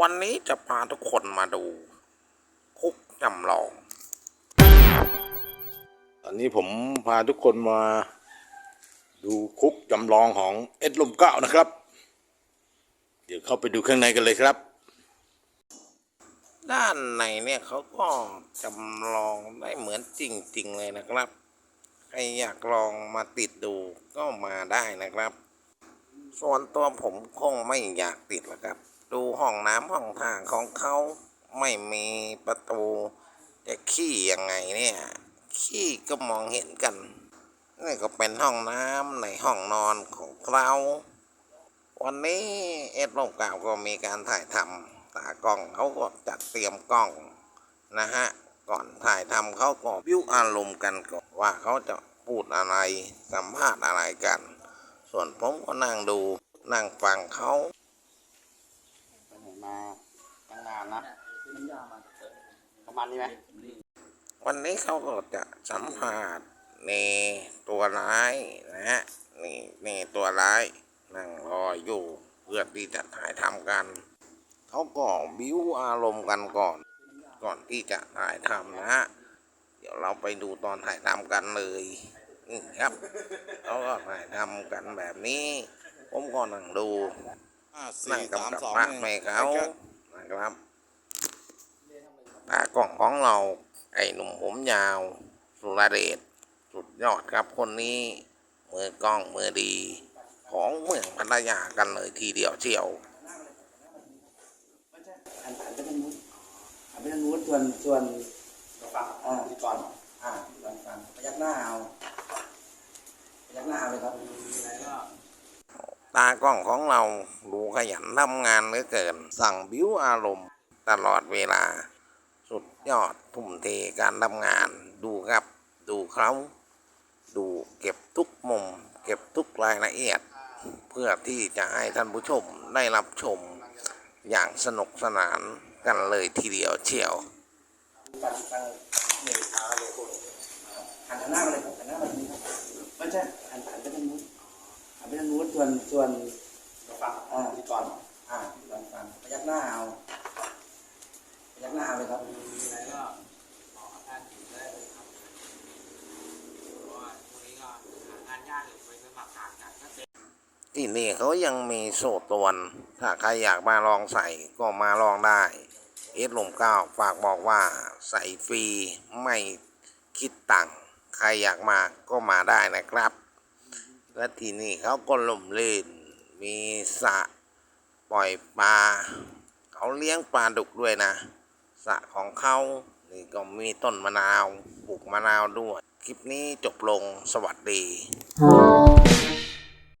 วันนี้จะพาทุกคนมาดู คุกจำลองตอนนี้ผมพาทุกคนมา ดูคุกจำลองของเอ็ดลมเก้านะครับ เดี๋ยวเข้าไปดูข้างในกันเลยครับ ด้านในเนี่ยเขาก็จำลองได้เหมือนจริง ๆ เลยนะครับ ใครอยากลองมาติดดูก็มาได้นะครับ ส่วนตัวผมคงไม่อยากติดหรอกครับ ดูห้องน้ำห้องทางของเขาไม่มีประตูจะขี้ยังไงเนี่ย ขี้ก็มองเห็นกันนี่ก็เป็นห้องน้ำในห้องนอนของเราวันนี้เอ็ดลงกล่าวก็มีการถ่ายทำตากล้องเขาก็จัดเตรียมกล้องนะฮะ ก่อนถ่ายทำเขาก็วิวอารมณ์กันก่อนว่าเขาจะพูดอะไรสัมภาษณ์อะไรกัน ส่วนผมก็นั่งดูนั่งฟังเขา ไปไหนมาตั้ง นานนะประมาณนี้ไหมวันนี้เขาก็จะสัมภาษณ์ในตัวร้ายนะฮะนี่นี่ตัวร้ายนั่งรออยู่เพื่อที่จะถ่ายทำกันเขาก็บิ้วอารมณ์กันก่อน ก่อนที่จะถ่ายทำนะฮะเดี๋ยวเราไปดูตอนถ่ายทำกันเลยนี่ครับเขาก็ถ่ายทำกันแบบนี้ ผมก็นั่งดูห้านั่สี่งสามกำกับสองภาพให้เขานะครับ ตากล้องของเรา ไอ้หนุ่มผมยาว สุรเดชสุดยอดครับคนนี้ มือกล้องมือดี ของเมืองพัทยากันเลยทีเดียวเชียวหันหันไปทางนู้นหันไปทางนู้นส่วนส่วนฟังอ่าก่อนอ่าฟังฟังพยักหน้าเอาพยักหน้าเอาเลยครับอะไรก็ตากล้องของเราดูขยันทำงานเหลือเกิน สั่งบิ้วอารมณ์ตลอดเวลา สุดยอดทุ่มเทการทำงานดูครับ ดูเขาดูเก็บทุกมุม เก็บทุกรายละเอียด เพื่อที่จะให้ท่านผู้ชมได้รับชมอย่างสนุกสนานกันเลยทีเดียวเชียวฟังฟังเหนื่อยขาเลยคุณหันหน้ามาเลยครับหันหน้ามาทางนี้ครับไม่ใช่หันหันไปทางนู้นหันไปทางนู้นส่วนส่วนฟังอ่าก่อนอ่าฟังฟังพยักหน้าเอาพยักหน้าเอาเลยครับอะไรก็ ที่นี่เขายังมีโซ่ตรวน ถ้าใครอยากมาลองใส่ก็มาลองได้ เอสลมเก้าฝากบอกว่าใส่ฟรีไม่คิดตังค์ใครอยากมาก็มาได้นะครับ และที่นี่เขาก็ลมลื่น มีสระปล่อยปลา เขาเลี้ยงปลาดุกด้วยนะสระของเขานี่ก็มีต้นมะนาว ปลูกมะนาวด้วย คลิปนี้จบลงสวัสดี